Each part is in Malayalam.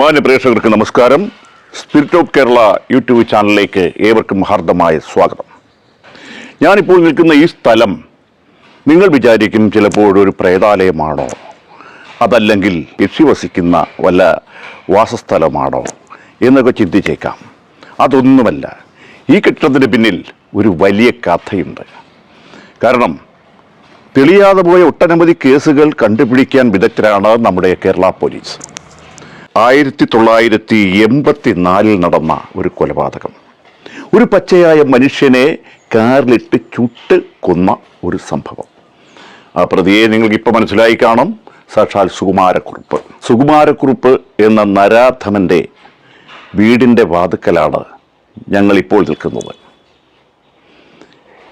മാന്യ പ്രേക്ഷകർക്ക് നമസ്കാരം. സ്പിരിറ്റ് ഓഫ് കേരള യൂട്യൂബ് ചാനലിലേക്ക് ഏവർക്കും ഹാർദമായ സ്വാഗതം. ഞാനിപ്പോൾ നിൽക്കുന്ന ഈ സ്ഥലം നിങ്ങൾ വിചാരിക്കും ചിലപ്പോൾ ഒരു പ്രേതാലയമാണോ? അതല്ലെങ്കിൽ യക്ഷി വസിക്കുന്ന വല്ല വാസസ്ഥലമാണോ എന്നൊക്കെ ചിന്തിച്ചേക്കാം. അതൊന്നുമല്ല ഈ കെട്ടിടത്തിന് പിന്നിൽ ഒരു വലിയ കഥയുണ്ട്. കാരണം തെളിയാതെ പോയ ഒട്ടനവധി കേസുകൾ കണ്ടുപിടിക്കാൻ വിദഗ്ധരാണ് നമ്മുടെ കേരള പോലീസ്. ആയിരത്തി തൊള്ളായിരത്തി എൺപത്തി നാലിൽ നടന്ന ഒരു കൊലപാതകം. ഒരു പച്ചയായ മനുഷ്യനെ കാറിലിട്ട് ചുട്ട് കൊന്ന ഒരു സംഭവം. ആ പ്രതിയെ നിങ്ങൾക്ക് ഇപ്പോൾ മനസ്സിലായി കാണും. സാക്ഷാൽ സുകുമാരക്കുറുപ്പ്. സുകുമാരക്കുറുപ്പ് എന്ന നരാധമന്റെ വീടിന്റെ വാതുക്കലാണ് ഞങ്ങളിപ്പോൾ നിൽക്കുന്നത്.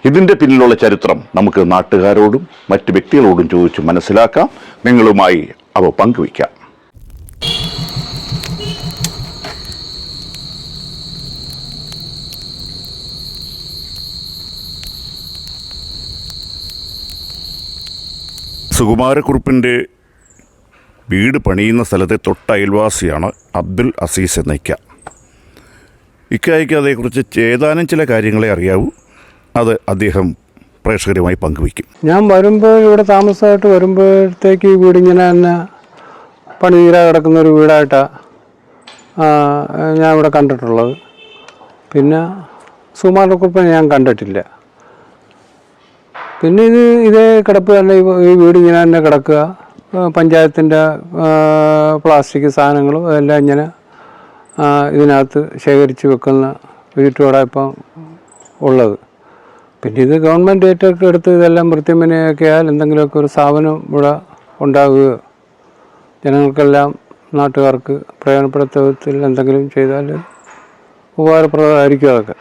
ഇതിന്റെ പിന്നിലുള്ള ചരിത്രം നമുക്ക് നാട്ടുകാരോടും മറ്റ് വ്യക്തികളോടും ചോദിച്ച് മനസ്സിലാക്കാം. നിങ്ങളുമായി അവ പങ്കുവയ്ക്കാം. സുകുമാരക്കുറുപ്പിന്റെ വീട് പണിയുന്ന സ്ഥലത്തെ തൊട്ട അയൽവാസിയാണ് അബ്ദുൽ അസീസ് എന്ന ഇക്ക ഇക്കായ്ക്ക് അതേക്കുറിച്ച് ഏതാനും ചില കാര്യങ്ങളെ അറിയാവൂ. അത് അദ്ദേഹം പ്രേക്ഷകരുമായി പങ്കുവയ്ക്കും. ഞാൻ വരുമ്പോൾ ഇവിടെ താമസമായിട്ട് വരുമ്പോഴത്തേക്ക് ഈ വീട് ഇങ്ങനെ തന്നെ പണി തീരാ കിടക്കുന്ന ഒരു വീടായിട്ടാണ് ഞാൻ ഇവിടെ കണ്ടിട്ടുള്ളത്. പിന്നെ സുമാരക്കുറിപ്പിനെ ഞാൻ കണ്ടിട്ടില്ല. പിന്നെ ഇത് ഇതേ കിടപ്പ് തന്നെ ഈ- വീട് ഇങ്ങനെ തന്നെ കിടക്കുക. പഞ്ചായത്തിന്റെ പ്ലാസ്റ്റിക് സാധനങ്ങളും അതെല്ലാം ഇങ്ങനെ ഇതിനകത്ത് ശേഖരിച്ച് വെക്കുന്ന വീട്ടുകൂടെ ഇപ്പം ഉള്ളത്. പിന്നെ ഇത് ഗവൺമെന്റ് ഏറ്റൊക്കെ എടുത്ത് ഇതെല്ലാം വൃത്തിമനയൊക്കെ ആയാൽ എന്തെങ്കിലുമൊക്കെ ഒരു സ്ഥാപനം ഇവിടെ ഉണ്ടാവുകയോ ജനങ്ങൾക്കെല്ലാം നാട്ടുകാർക്ക് പ്രയോജനപ്പെടുത്ത വിധത്തിൽ എന്തെങ്കിലും ചെയ്താൽ ഉപകാരപ്രദമായിരിക്കും അതൊക്കെ.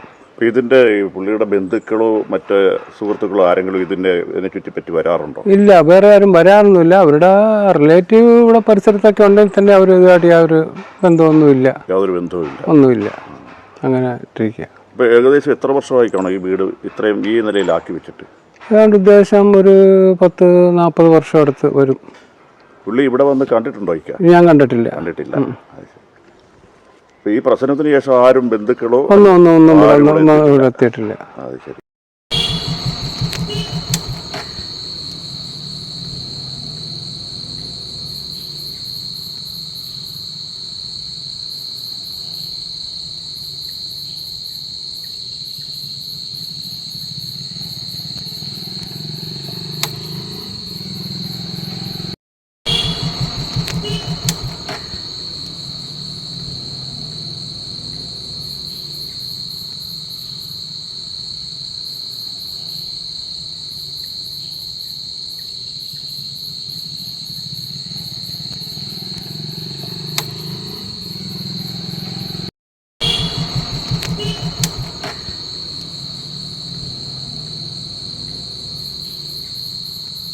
ഇതിന്റെ പുള്ളിയുടെ ബന്ധുക്കളോ മറ്റ് സുഹൃത്തുക്കളോ ആരെങ്കിലും ഇതിന്റെ ഇതിനെ ചുറ്റിപ്പറ്റി വരാറുണ്ടോ? ഇല്ല വേറെ ആരും വരാറൊന്നുമില്ല. അവരുടെ റിലേറ്റീവ് ഇവിടെ പരിസരത്തൊക്കെ ഉണ്ടെങ്കിൽ തന്നെ അവർ ഇതുമായിട്ട് യാതൊരു ബന്ധമൊന്നുമില്ല. യാതൊരു ബന്ധവുമില്ല. ഒന്നുമില്ല. അങ്ങനെ ഇപ്പോൾ ഏകദേശം എത്ര വർഷമായി കാണും ഈ വീട് ഇത്രയും ഈ നിലയിലാക്കി വെച്ചിട്ട്? ഏതാണ്ട് ഉദ്ദേശം ഒരു പത്ത് നാൽപ്പത് വർഷം അടുത്ത് വരും. പുള്ളി ഇവിടെ വന്ന് കണ്ടിട്ടുണ്ടോ ഇക്ക? ഞാൻ കണ്ടിട്ടില്ല. കണ്ടിട്ടില്ല. ഈ പ്രശ്നത്തിന് ശേഷം ആരും ബന്ധുക്കളോ ഒന്നും ഒന്നും ഒന്നും ഇവിടെ എത്തിയിട്ടില്ല. അത് ശരി.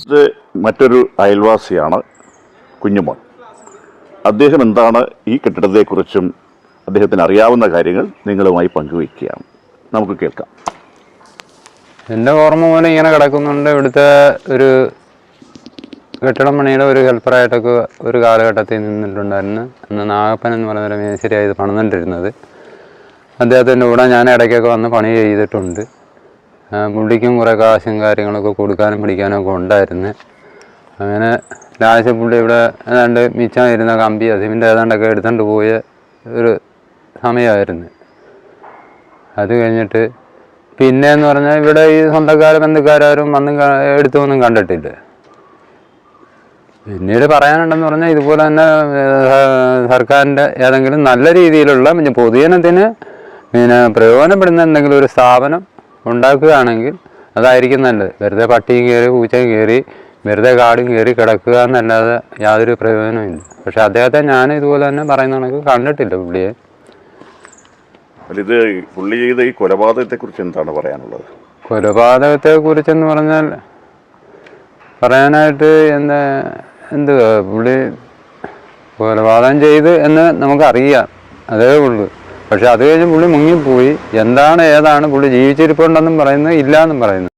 ഇത് മറ്റൊരു അയൽവാസിയാണ് കുഞ്ഞുമോൻ. അദ്ദേഹം എന്താണ് ഈ കെട്ടിടത്തെക്കുറിച്ചും അദ്ദേഹത്തിന് അറിയാവുന്ന കാര്യങ്ങൾ നിങ്ങളുമായി പങ്കുവയ്ക്കുകയാണ്. നമുക്ക് കേൾക്കാം. എന്റെ ഓർമ്മ പോലെ ഇങ്ങനെ കിടക്കുന്നുണ്ട് ഇവിടുത്തെ ഒരു കെട്ടിടം പണിയുടെ ഒരു ഹെൽപ്പറായിട്ടൊക്കെ ഒരു കാലഘട്ടത്തിൽ നിന്നിട്ടുണ്ടായിരുന്നു. അന്ന് നാഗപ്പൻ എന്ന് പറയുന്ന ഒരു മേശരിയാണ് ഇത് പണിതുകൊണ്ടിരുന്നത് അദ്ദേഹത്തിന്റെ കൂടെ ഞാൻ ഇടയ്ക്കൊക്കെ വന്ന് പണി ചെയ്തിട്ടുണ്ട്. പുള്ളിക്കും കുറേ കാശും കാര്യങ്ങളൊക്കെ കൊടുക്കാനും പിടിക്കാനും ഒക്കെ ഉണ്ടായിരുന്നു. അങ്ങനെ ലാശ പുള്ളി ഇവിടെ ഏതാണ്ട് മിച്ചമായിരുന്ന കമ്പി അതിന്റെ ഏതാണ്ടൊക്കെ എടുത്തുകൊണ്ട് പോയ ഒരു സമയമായിരുന്നു അത് കഴിഞ്ഞിട്ട് പിന്നെ എന്ന് പറഞ്ഞാൽ ഇവിടെ ഈ സ്വന്തക്കാർ ബന്ധുക്കാരും വന്നും എടുത്തൊന്നും കണ്ടിട്ടില്ല. പിന്നീട് പറയാനുണ്ടെന്ന് പറഞ്ഞാൽ ഇതുപോലെ തന്നെ സർക്കാരിന്റെ ഏതെങ്കിലും നല്ല രീതിയിലുള്ള പിന്നെ പൊതുജനത്തിന് പിന്നെ പ്രയോജനപ്പെടുന്ന എന്തെങ്കിലും ഒരു സ്ഥാപനം ഉണ്ടാക്കുകയാണെങ്കിൽ അതായിരിക്കും നല്ലത്. വെറുതെ പട്ടിയും കയറി പൂച്ചയും കയറി വെറുതെ കാടും കയറി കിടക്കുക എന്നല്ലാതെ യാതൊരു പ്രയോജനമില്ല പക്ഷെ അദ്ദേഹത്തെ ഞാൻ ഇതുപോലെ തന്നെ പറയുന്ന കണക്ക് കണ്ടിട്ടില്ല പുള്ളിയെ. ഇത് പുള്ളി ചെയ്ത ഈ കൊലപാതകത്തെക്കുറിച്ച് എന്താണ് പറയാനുള്ളത്? കൊലപാതകത്തെ കുറിച്ചെന്ന് പറഞ്ഞാൽ പറയാനായിട്ട് എന്താ എന്ത് പുള്ളി കൊലപാതകം ചെയ്ത് എന്ന് നമുക്കറിയാം. അതേ ഉള്ളൂ. പക്ഷെ അത് കഴിഞ്ഞ് പുള്ളി മുങ്ങിപ്പോയി. എന്താണ് ഏതാണ് പുള്ളി ജീവിച്ചിരിപ്പുണ്ടെന്നും പറയുന്നു ഇല്ല എന്നും പറയുന്നു.